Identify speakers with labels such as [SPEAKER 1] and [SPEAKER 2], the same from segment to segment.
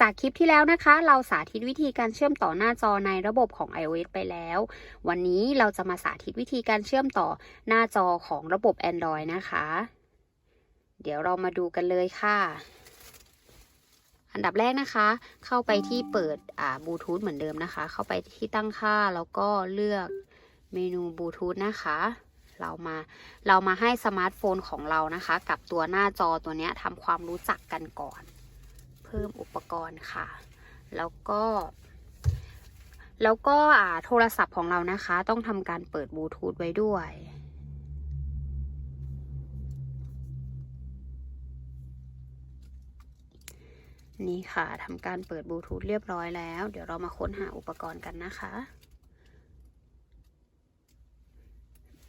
[SPEAKER 1] จากคลิปที่แล้วนะคะ เราสาธิตวิธีการเชื่อมต่อหน้าจอในระบบของ iOS ไปแล้ว วันนี้เราจะมาสาธิตวิธีการเชื่อมต่อหน้าจอของระบบ Android นะคะ เดี๋ยวเรามาดูกันเลยค่ะ อันดับแรกนะคะ เข้าไปที่เปิดบลูทูธเหมือนเดิมนะคะ เข้าไปที่ตั้งค่าแล้วก็เลือกเมนูบลูทูธนะคะเรามาเรามาให้สมาร์ทโฟนของเรานะคะ กับตัวหน้าจอตัวนี้ทำความรู้จักกันก่อน เพิ่มอุปกรณ์ค่ะ แล้วก็ แล้วก็โทรศัพท์ของเรานะคะ ต้องทำการเปิดบลูทูธไว้ด้วยนี่ค่ะทำการเปิดบลูทูธเรียบร้อยแล้ว เดี๋ยวเรามาค้นหาอุปกรณ์กันนะคะ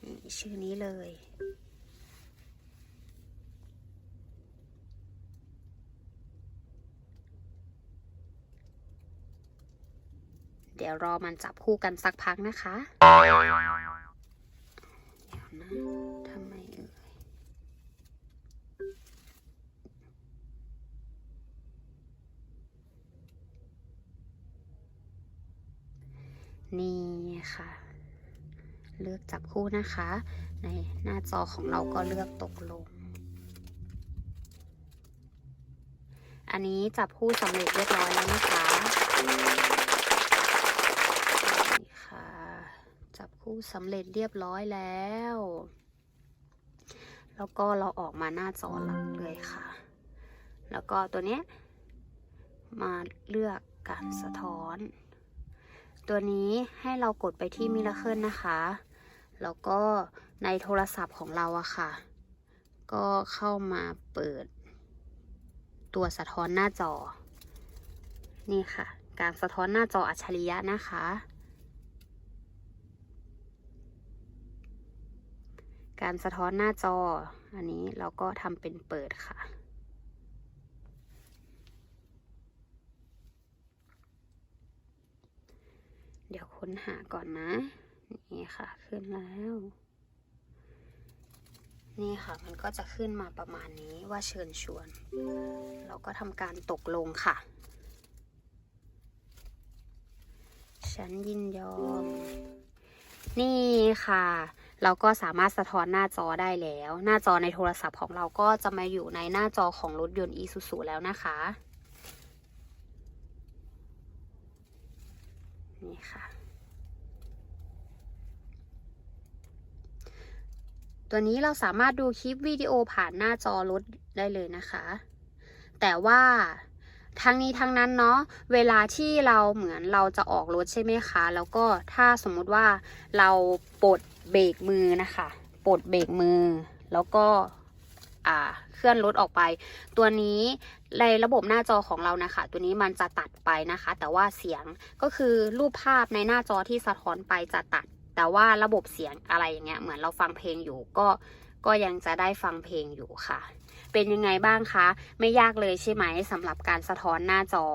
[SPEAKER 1] นี่ชื่อนี้เลย เดี๋ยวรอมันจับคู่กันสักพักนะคะเดี๋ยวนะทำไมเอ่ยนี่ค่ะ เลือกจับคู่นะคะ ในหน้าจอของเราก็เลือกตกลง อันนี้จับคู่สำเร็จเรียบร้อยแล้วนะคะ นี่ค่ะ จับ คู่สำเร็จเรียบร้อยแล้ว แล้วก็เราออกมาหน้าจอหลักเลยค่ะ แล้วก็ตัวนี้มาเลือกการสะท้อน ตัวนี้ให้เรากดไปที่มิราเคิลนะคะ แล้วก็ในโทรศัพท์ของเราอะค่ะ ก็เข้ามาเปิด ตัวสะท้อนหน้าจอ นี่ค่ะ การสะท้อนหน้าจออัจฉริยะนะคะ การสะท้อนหน้าจอ อันนี้เราก็ทำเป็นเปิดค่ะ เดี๋ยวค้นหาก่อนนะ นี่ค่ะ ขึ้นแล้ว นี่ค่ะ มันก็จะขึ้นมาประมาณนี้ว่าเชิญชวน เราก็ทำการตกลงค่ะ ฉันยินยอม นี่ค่ะ เราก็สามารถสะท้อนหน้าจอได้แล้ว หน้าจอในโทรศัพท์ของเราก็จะมาอยู่ในหน้าจอของรถยนต์ Isuzu แล้วนะคะนี่ค่ะตัวนี้เราสามารถดูคลิปวิดีโอผ่านหน้าจอรถได้เลยนะคะ แต่ว่าทั้งนี้ทั้งนั้นเนาะเวลาที่เราเหมือนเราจะออกรถใช่ไหมคะ แล้วก็ถ้าสมมุติว่าเราปลด เบรกมือนะคะ ปลดเบรกมือ แล้วก็เคลื่อนรถออกไป ตัวนี้ในระบบหน้าจอของเรานะคะ ตัวนี้มันจะตัดไปนะคะ แต่ว่าเสียงก็คือรูปภาพในหน้าจอที่สะท้อนไปจะตัด แต่ว่าระบบเสียงอะไรอย่างเงี้ยเหมือนเราฟังเพลงอยู่ก็ก็ยังจะได้ฟังเพลงอยู่ค่ะ เป็นยังไงบ้างคะ ไม่ยากเลยใช่ไหมสำหรับการสะท้อนหน้าจอ